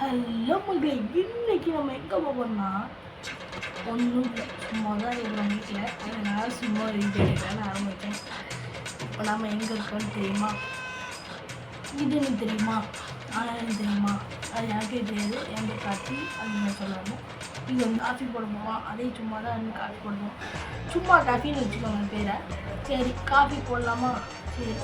Hello மக்களே இன்னைக்கு நம்ம எங்கே போகிறோம்னா ஒன்றும் சும்மா தான் இருக்கிறோம் வீட்டில் அதனால் சும்மா வீடியோ ஆரம்பித்தேன் இப்போ நம்ம எங்கே இருக்கோம்னு தெரியுமா? இது எனக்கு தெரியுமா? ஆனால் எனக்கு தெரியுமா? அது எனக்கே தெரியாது. என் பேர் கார்த்தி அது நான் சொல்லுவாங்க இது வந்து காஃபி போட போவோம் அதே சும்மா தான் வந்து காஃபி போடுவோம் சும்மா காஃபின்னு வச்சுக்கோங்க பேரை. சரி காஃபி போடலாமா? சரி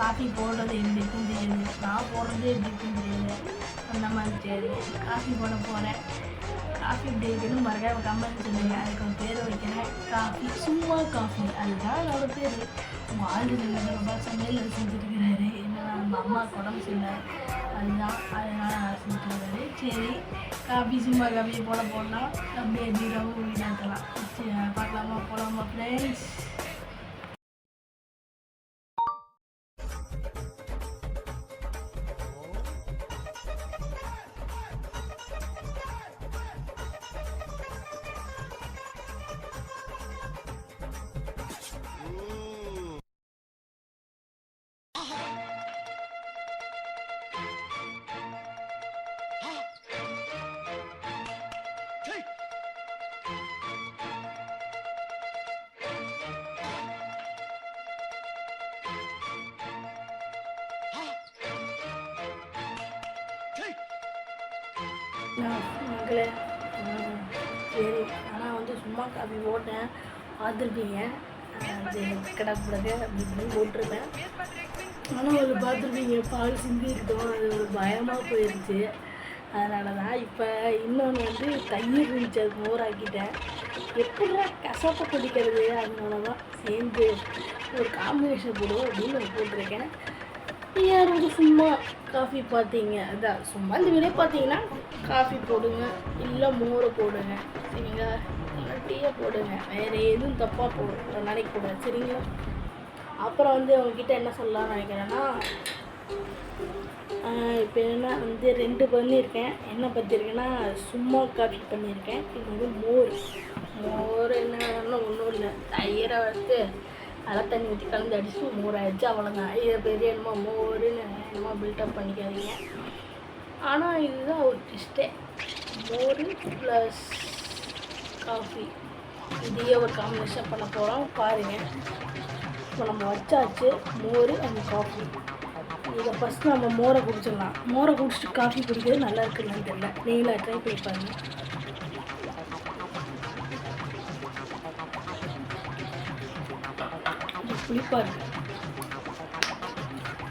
காஃபி போடுறது எப்படி இருக்குன்னு தெரியாது. நான் போடுறது எப்படி இருக்குன்னு தெரியாது. அந்த மாதிரி சரி காஃபி போட போகிறேன் காஃபி இப்படி இருக்குன்னு மறக்காம கமெண்ட் சொல்லுங்க. அதுக்கு ஒரு பேர் வைக்கிறேன். காஃபி சும்மா காஃபி. அதுதான் என்னோட பேர். வாழ்ந்து ஆள் ரொம்ப சமையல் செஞ்சுருக்கிறாரு. என்னன்னா நம்ம அம்மா உடம்பு சரியில்லை அதுதான். அதனால் நான் செஞ்சுருக்காரு சரி காஃபி சும்மா காஃபி போட போடலாம். அப்படியே ஜீரோவும் வீணாக்கலாம். சரி பார்க்கலாமா? போகலாமா ஃப்ரெண்ட்ஸ் மகளே சரி ஆனால் வந்து சும்மா காஃபி போட்டேன். பார்த்துருப்பீங்க. கிடக்கூடாது அப்படி இப்படின்னு போட்டிருப்பேன். ஆனால் ஒரு பார்த்துருப்பீங்க பால் சிந்தி இருக்கட்டும் அது ஒரு பயமாக போயிடுச்சு அதனால தான் இப்போ இன்னொன்று வந்து தயிர் இருந்துச்சு அது மோராக்கிட்டேன் எப்படிடா கசப்பை குடிக்கிறது அதனால தான் சேர்ந்து ஒரு காம்பினேஷன் போடுவோம் அப்படின்னு நான் போட்டிருக்கேன். யார் வந்து சும்மா காஃபி பார்த்தீங்க. அதான் சும்மா இந்த வீடியோ பார்த்தீங்கன்னா காஃபி போடுங்க. இல்லை மோரை போடுங்க. சரிங்களா? இல்லை டீயை போடுங்க. வேறு எதுவும் தப்பாக போட நினைக்கக்கூடாது சரிங்களா அப்புறம் வந்து அவங்கக்கிட்ட என்ன சொல்லலாம்னு நினைக்கிறேன்னா இப்போ என்ன வந்து ரெண்டு பண்ணியிருக்கேன் என்ன பண்ணியிருக்கேன்னா சும்மா காஃபி பண்ணியிருக்கேன். இது வந்து மோர். மோர் என்ன ஒன்றும் இல்லை. தயிரை வந்து அதெல்லாம் தண்ணி ஊற்றி கலந்து அடிச்சு மோர் ஆயிடுச்சு அவ்வளோதான் இதை பெரிய என்னமோ மோருன்னு என்னமோ பில்டப் பண்ணிக்காதீங்க. ஆனால் இதுதான் ஒரு டிஸ்டே மோர் ப்ளஸ் காஃபி இதையே ஒரு காம்பினேஷன் பண்ண போகிறோம் பாருங்கள் இப்போ நம்ம வச்சாச்சு மோர் அண்ட் காஃபி இதை ஃபஸ்ட்டு நம்ம மோரை குடிச்சிடலாம். மோரை குடிச்சிட்டு காஃபி குடிக்கிறது நல்லா இருக்குன்னு தெரியல. நீங்களா ட்ரை பண்ணி பாருங்கள் புளிப்பாக இருக்கு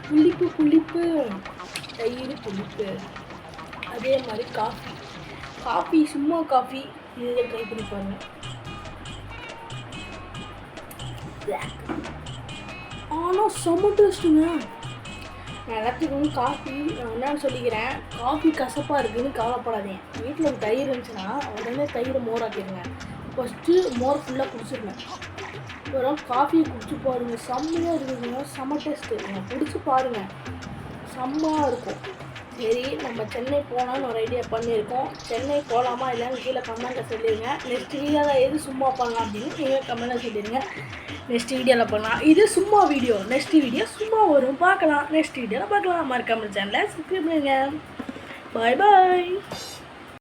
புளிப்பு புளிப்பு. தயிர் புளிப்பு. அதே மாதிரி காஃபி. காஃபி சும்மா காஃபி. இதை ட்ரை பண்ணி பாருங்க. ஆனால் செம்ம டேஸ்ட்டுங்க. நான் எல்லாத்துக்கும் காஃபி நான் என்னன்னு சொல்லிக்கிறேன். காஃபி கசப்பாக இருக்குதுன்னு கவலைப்படாதீங்க. வீட்டில் ஒரு தயிர் இருந்துச்சுன்னா உடனே தயிரை மோர் ஆக்கிடுங்க. ஃபஸ்ட்டு மோர் ஃபுல்லாக குடிச்சிருங்க அப்புறம் காஃபியை குடிச்சு பாருங்கள் செம்மையாக இருக்குதுங்க. செம்ம டேஸ்ட்டு நீங்கள் குடிச்சு பாருங்கள் செம்மையாக இருக்கும். சரி நம்ம சென்னை போகலான்னு ஒரு ஐடியா பண்ணியிருக்கோம். சென்னை போகலாமா இல்லைன்னு கீழே கமெண்ட்டில் சொல்லிடுங்க நெக்ஸ்ட் வீடியோவில் எது சும்மா பண்ணலாம் அப்படின்னு நீங்கள் கமெண்ட்டில் சொல்லிடுங்க நெக்ஸ்ட் வீடியோவில் பண்ணலாம். இது சும்மா வீடியோ நெக்ஸ்ட் வீடியோ சும்மா வரும். பார்க்கலாம். நெக்ஸ்ட் வீடியோவில் பார்க்கலாம். மறக்காமல் சேனலை சப்ஸ்கிரைப் பண்ணுங்கள் பாய் பாய்